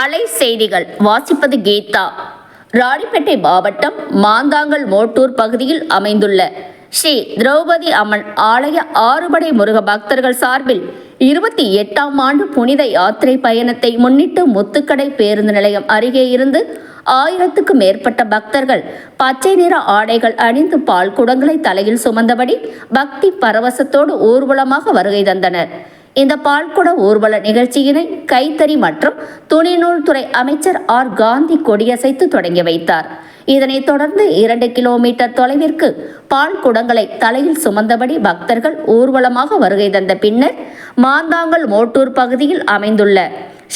அலை செய்திகள் வாசிப்பது கீதா. ராணிப்பேட்டை மாவட்டம் மாந்தாங்கல் மோட்டூர் பகுதியில் அமைந்துள்ள ஸ்ரீ திரௌபதி அம்மன் ஆலய ஆறுபடை முருக பக்தர்கள் சார்பில் இருபத்தி எட்டாம் ஆண்டு புனித யாத்திரை பயணத்தை முன்னிட்டு முத்துக்கடை பேருந்து நிலையம் அருகே இருந்து ஆயிரத்துக்கும் மேற்பட்ட பக்தர்கள் பச்சை நிற ஆடைகள் அணிந்து பால் குடங்களை தலையில் சுமந்தபடி பக்தி பரவசத்தோடு ஊர்வலமாக வருகை தந்தனர். இந்த பால்குட ஊர்வல நிகழ்ச்சியினை கைத்தறி மற்றும் துணிநூல் துறை அமைச்சர் ஆர். காந்தி கொடியசைத்து தொடங்கி வைத்தார். இதனைத் தொடர்ந்து இரண்டு கிலோமீட்டர் தொலைவிற்கு பால் குடங்களை தலையில் சுமந்தபடி பக்தர்கள் ஊர்வலமாக வருகை தந்த பின்னர் மாந்தாங்கல் மோட்டூர் பகுதியில் அமைந்துள்ள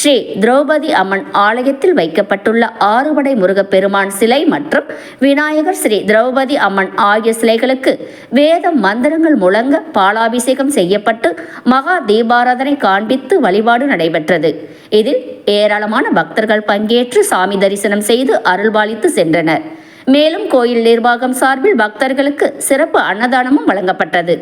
ஸ்ரீ திரௌபதி அம்மன் ஆலயத்தில் வைக்கப்பட்டுள்ள ஆறுபடை முருகப்பெருமான் சிலை மற்றும் விநாயகர் ஸ்ரீ திரௌபதி அம்மன் ஆகிய சிலைகளுக்கு வேத மந்திரங்கள் முழங்க பாலாபிஷேகம் செய்யப்பட்டு மகா தீபாராதனை காண்பித்து வழிபாடு நடைபெற்றது. இதில் ஏராளமான பக்தர்கள் பங்கேற்று சாமி தரிசனம் செய்து அருள்பாலித்து சென்றனர். மேலும் கோயில் நிர்வாகம் சார்பில் பக்தர்களுக்கு சிறப்பு அன்னதானமும் வழங்கப்பட்டது.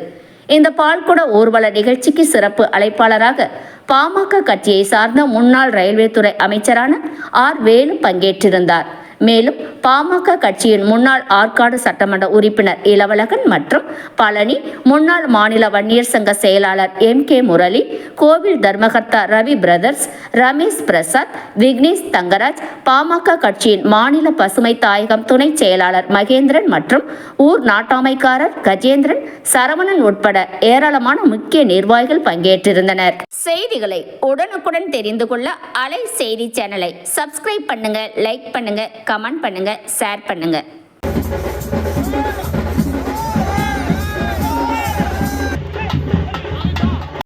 இந்த பால்குட ஊர்வல நிகழ்ச்சிக்கு சிறப்பு அழைப்பாளராக பாமக கட்சியை சார்ந்த முன்னாள் ரயில்வே துறை அமைச்சரான ஆர் வேலு பங்கேற்றிருந்தார். மேலும் பாமக கட்சியின் முன்னாள் ஆற்காடு சட்டமன்ற உறுப்பினர் இளவழகன் மற்றும் பழனி முன்னாள் மாநில வன்னியர் சங்க செயலாளர் எம் கே முரளி கோவில் தர்மகர்த்தா ரவி பிரதர்ஸ் ரமேஷ் பிரசாத் விக்னேஷ் தங்கராஜ் பாமக கட்சியின் மாநில பசுமை தாயகம் துணை செயலாளர் மகேந்திரன் மற்றும் ஊர் நாட்டாமைக்காரர் கஜேந்திரன் சரவணன் உட்பட ஏராளமான முக்கிய நிர்வாகிகள் பங்கேற்றிருந்தனர். செய்திகளை உடனுக்குடன் தெரிந்து கொள்ள அலை செய்தி சேனலை சப்ஸ்கிரைப் பண்ணுங்க லைக் பண்ணுங்க கமெண்ட் பண்ணுங்கள் ஷேர் பண்ணுங்கள்